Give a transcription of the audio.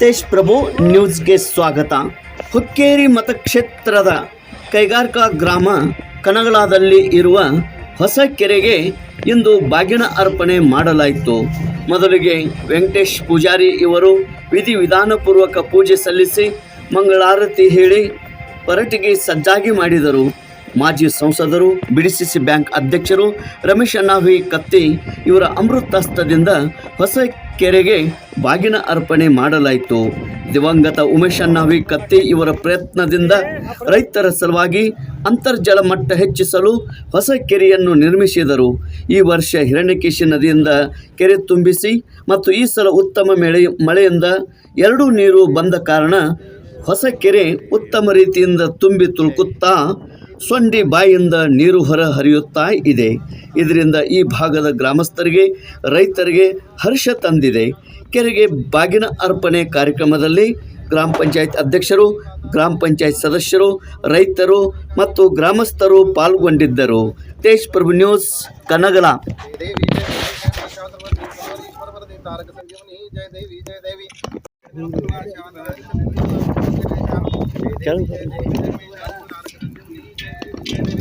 ತೇಜ್ ಪ್ರಭು ನ್ಯೂಸ್ಗೆ ಸ್ವಾಗತ. ಹುಕ್ಕೇರಿ ಮತಕ್ಷೇತ್ರದ ಕೈಗಾರಿಕಾ ಗ್ರಾಮ ಕನಗಳಾದಲ್ಲಿ ಇರುವ ಹೊಸ ಕೆರೆಗೆ ಇಂದು ಬಾಗಿನ ಅರ್ಪಣೆ ಮಾಡಲಾಯಿತು. ಮೊದಲಿಗೆ ವೆಂಕಟೇಶ್ ಪೂಜಾರಿ ಇವರು ವಿಧಿ ವಿಧಾನಪೂರ್ವಕ ಪೂಜೆ ಸಲ್ಲಿಸಿ ಮಂಗಳಾರತಿ ಹೇಳಿ ಪರಟಿಗೆ ಸಜ್ಜಾಗಿ ಮಾಡಿದರು. ಮಾಜಿ ಸಂಸದರು, ಬಿಡಿಸಿಸಿ ಬ್ಯಾಂಕ್ ಅಧ್ಯಕ್ಷರು, ರಮೇಶ್ ಅಣ್ಣಾವಿ ಕತ್ತಿ ಇವರ ಅಮೃತಸ್ತದಿಂದ ಹೊಸ ಕೆರೆಗೆ ಬಾಗಿನ ಅರ್ಪಣೆ ಮಾಡಲಾಯಿತು. ದಿವಂಗತ ಉಮೇಶ್ ಅಣ್ಣಾವಿ ಕತ್ತಿ ಇವರ ಪ್ರಯತ್ನದಿಂದ ರೈತರ ಸಲುವಾಗಿ ಅಂತರ್ಜಲ ಮಟ್ಟ ಹೆಚ್ಚಿಸಲು ಹೊಸ ಕೆರೆಯನ್ನು ನಿರ್ಮಿಸಿದರು. ಈ ವರ್ಷ ಹಿರಣ್ಯಕೇಶಿ ನದಿಯಿಂದ ಕೆರೆ ತುಂಬಿಸಿ ಮತ್ತು ಈ ಸಲ ಉತ್ತಮ ಮಳೆ, ಮಳೆಯಿಂದ ಎರಡೂ ನೀರು ಬಂದ ಕಾರಣ ಹೊಸ ಕೆರೆ ಉತ್ತಮ ರೀತಿಯಿಂದ ತುಂಬಿ ತುಳುಕುತ್ತಾ ಸೊಂಡಿ ಬಾಯಿಂದ ನೀರು ಹೊರ ಹರಿಯುತ್ತಾ ಇದೆ. ಇದರಿಂದ ಈ ಭಾಗದ ಗ್ರಾಮಸ್ಥರಿಗೆ, ರೈತರಿಗೆ ಹರ್ಷ ತಂದಿದೆ. ಕೆರೆಗೆ ಬಾಗಿನ ಅರ್ಪಣೆ ಕಾರ್ಯಕ್ರಮದಲ್ಲಿ ಗ್ರಾಮ ಪಂಚಾಯತ್ ಅಧ್ಯಕ್ಷರು, ಗ್ರಾಮ ಪಂಚಾಯತ್ ಸದಸ್ಯರು, ರೈತರು ಮತ್ತು ಗ್ರಾಮಸ್ಥರು ಪಾಲ್ಗೊಂಡಿದ್ದರು. ತೇಜ್ ಪ್ರಭು ನ್ಯೂಸ್ ಕನಗಲ